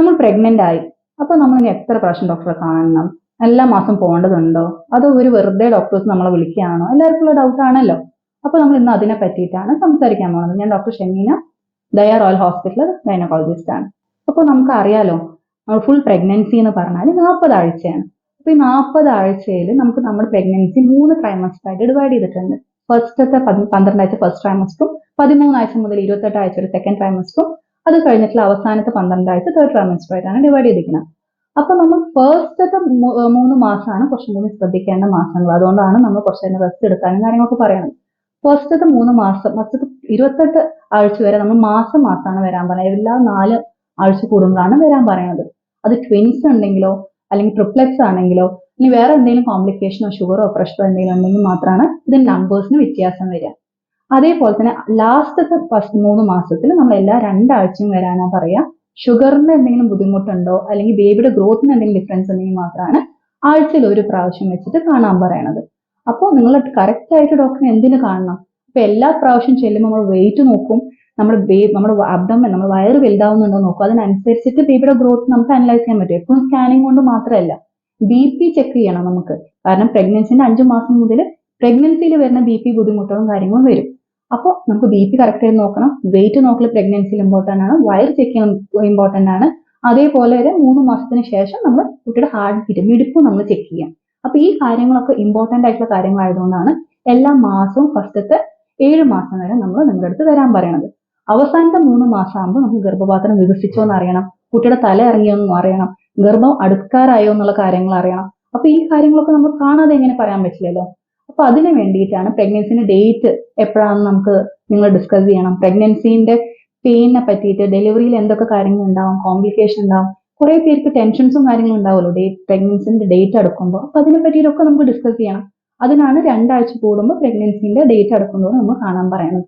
നമ്മൾ പ്രഗ്നന്റ് ആയി. അപ്പൊ നമ്മൾ ഇനി എത്ര പ്രാവശ്യം ഡോക്ടറെ കാണണം? എല്ലാ മാസം പോകേണ്ടതുണ്ടോ? അതോ ഒരു വെറുതെ ഡോക്ടേഴ്സ് നമ്മളെ വിളിക്കുകയാണോ? എല്ലാവർക്കും ഉള്ള ഡൗട്ട് ആണല്ലോ. അപ്പൊ നമ്മൾ ഇന്ന് അതിനെ പറ്റിയിട്ടാണ് സംസാരിക്കാൻ പോകുന്നത് ഞാൻ ഡോക്ടർ ഷെമീന ദയ റോയൽ ഹോസ്പിറ്റൽ ഗൈനക്കോളജിസ്റ്റ് ആണ്. അപ്പോൾ നമുക്ക് അറിയാലോ ഫുൾ പ്രഗ്നൻസി എന്ന് പറഞ്ഞാൽ നാൽപ്പത് ആഴ്ചയാണ്. ഈ നാൽപ്പത് ആഴ്ചയിൽ നമുക്ക് നമ്മുടെ പ്രഗ്നൻസി മൂന്ന് ട്രൈമസ്റ്റർ ആയിട്ട് ഡിവൈഡ് ചെയ്തിട്ടുണ്ട്. ഫസ്റ്റത്തെ പന്ത്രണ്ടാഴ്ച ഫസ്റ്റ് ട്രൈമസ്റ്ററും പതിമൂന്നാഴ്ച മുതൽ ഇരുപത്തെട്ട് ആഴ്ച ഒരു സെക്കൻഡ് ട്രൈമസ്റ്ററും അത് കഴിഞ്ഞിട്ടുള്ള അവസാനത്തെ പന്ത്രണ്ട് ആഴ്ച തേർഡ് ട്രൈമസ്റ്റർ ഡിവൈഡ് ചെയ്തിരിക്കുന്നത്. അപ്പൊ നമ്മൾ ഫസ്റ്റത്തെ മൂന്ന് മാസമാണ് കുറച്ചും കൂടി ശ്രദ്ധിക്കേണ്ട മാസങ്ങൾ. അതുകൊണ്ടാണ് നമ്മൾ കുറച്ച് തന്നെ റെസ്റ്റ് എടുക്കാനും കാര്യങ്ങളൊക്കെ പറയുന്നത് ഫസ്റ്റത്തെ മൂന്ന് മാസം ഫസ്റ്റത്തെ ഇരുപത്തെട്ട് ആഴ്ച വരെ നമ്മൾ മാസം മാസമാണ് വരാൻ പറയുന്നത്. എല്ലാ നാല് ആഴ്ച കൂടുമ്പോഴാണ് വരാൻ പറയുന്നത്. അത് ട്വിൻസ് ഉണ്ടെങ്കിലോ അല്ലെങ്കിൽ ട്രിപ്ലെറ്റ്സ് ആണെങ്കിലോ ഇനി വേറെ എന്തെങ്കിലും കോംപ്ലിക്കേഷനോ ഷുഗറോ പ്രഷറോ എന്തെങ്കിലും ഉണ്ടെങ്കിൽ മാത്രമാണ് ഇതിന് നമ്പേഴ്സിന് വ്യത്യാസം വരിക. അതേപോലെ തന്നെ ലാസ്റ്റത്തെ ഫസ്റ്റ് മൂന്ന് മാസത്തിൽ നമ്മൾ എല്ലാ രണ്ടാഴ്ചയും വരാനാ പറയാ. ഷുഗറിന് എന്തെങ്കിലും ബുദ്ധിമുട്ടുണ്ടോ? അല്ലെങ്കിൽ ബേബിയുടെ ഗ്രോത്തിന് എന്തെങ്കിലും ഡിഫറൻസ് ഉണ്ടെങ്കിൽ മാത്രമാണ് ആഴ്ചയിൽ ഒരു പ്രാവശ്യം വെച്ചിട്ട് കാണാൻ പറയണത്. അപ്പോൾ നിങ്ങൾ കറക്റ്റ് ആയിട്ട് ഡോക്ടറെ എന്തിനു കാണണം? ഇപ്പൊ എല്ലാ പ്രാവശ്യം ചെല്ലുമ്പോൾ നമ്മൾ വെയിറ്റ് നോക്കും. നമ്മുടെ ബേ നമ്മുടെ അബ്ഡമൻ നമ്മൾ വയറ് വലുതാവുന്നുണ്ടോ നോക്കും. അതിനനുസരിച്ചിട്ട് ബേബിയുടെ ഗ്രോത്ത് നമുക്ക് അനലൈസ് ചെയ്യാൻ പറ്റും. എപ്പോഴും സ്കാനിങ് കൊണ്ട് മാത്രമല്ല ബി പി ചെക്ക് ചെയ്യണം നമുക്ക്. കാരണം പ്രഗ്നൻസിന്റെ അഞ്ചു മാസം മുതൽ പ്രഗ്നൻസിയിൽ വരുന്ന ബി പി ബുദ്ധിമുട്ടുകളും കാര്യങ്ങളും വരും. അപ്പോൾ നമുക്ക് ബി പി കറക്റ്റ് ചെയ്ത് നോക്കണം. വെയിറ്റ് നോക്കൽ പ്രഗ്നൻസിയിൽ ഇമ്പോർട്ടന്റ് ആണ്. വയർ ചെക്ക് ചെയ്യാൻ ഇമ്പോർട്ടന്റ് ആണ്. അതേപോലെ ഒരു മൂന്ന് മാസത്തിന് ശേഷം നമ്മൾ കുട്ടിയുടെ ഹാർട്ട് ബീറ്റ് മിടിപ്പ് നമ്മൾ ചെക്ക് ചെയ്യാം. അപ്പൊ ഈ കാര്യങ്ങളൊക്കെ ഇമ്പോർട്ടന്റ് ആയിട്ടുള്ള കാര്യങ്ങളായതുകൊണ്ടാണ് എല്ലാ മാസവും ഫസ്റ്റത്തെ ഏഴ് മാസം വരെ നമ്മൾ നിങ്ങളുടെ അടുത്ത് വരാൻ പറയണത്. അവസാനത്തെ മൂന്ന് മാസം ആകുമ്പോൾ നമുക്ക് ഗർഭപാത്രം വികസിച്ചോ എന്ന് അറിയണം. കുട്ടിയുടെ തല ഇറങ്ങിയോ എന്നും അറിയണം. ഗർഭം അടുക്കാറായോ എന്നുള്ള കാര്യങ്ങൾ അറിയണം. അപ്പൊ ഈ കാര്യങ്ങളൊക്കെ നമ്മൾ കാണാതെ എങ്ങനെ പറയാൻ പറ്റില്ലല്ലോ? അപ്പൊ അതിന് വേണ്ടിയിട്ടാണ് പ്രഗ്നൻസിന്റെ ഡേറ്റ് എപ്പോഴാണെന്ന് നമുക്ക് നിങ്ങൾ ഡിസ്കസ് ചെയ്യണം. പ്രഗ്നൻസിന്റെ പെയിനെ പറ്റിയിട്ട് ഡെലിവറിയിൽ എന്തൊക്കെ കാര്യങ്ങൾ ഉണ്ടാവും കോംപ്ലിക്കേഷൻ ഉണ്ടാവും കുറെ പേർക്ക് ടെൻഷൻസും കാര്യങ്ങളും ഉണ്ടാവുമല്ലോ ഡേറ്റ് പ്രഗ്നൻസിന്റെ ഡേറ്റ് അടുക്കുമ്പോൾ. അപ്പൊ അതിനെ പറ്റിയിട്ടൊക്കെ നമുക്ക് ഡിസ്കസ് ചെയ്യണം. അതിനാണ് രണ്ടാഴ്ച കൂടുമ്പോൾ പ്രഗ്നൻസിന്റെ ഡേറ്റ് അടുക്കുമ്പോൾ നമ്മൾ കാണാൻ പറയുന്നത്.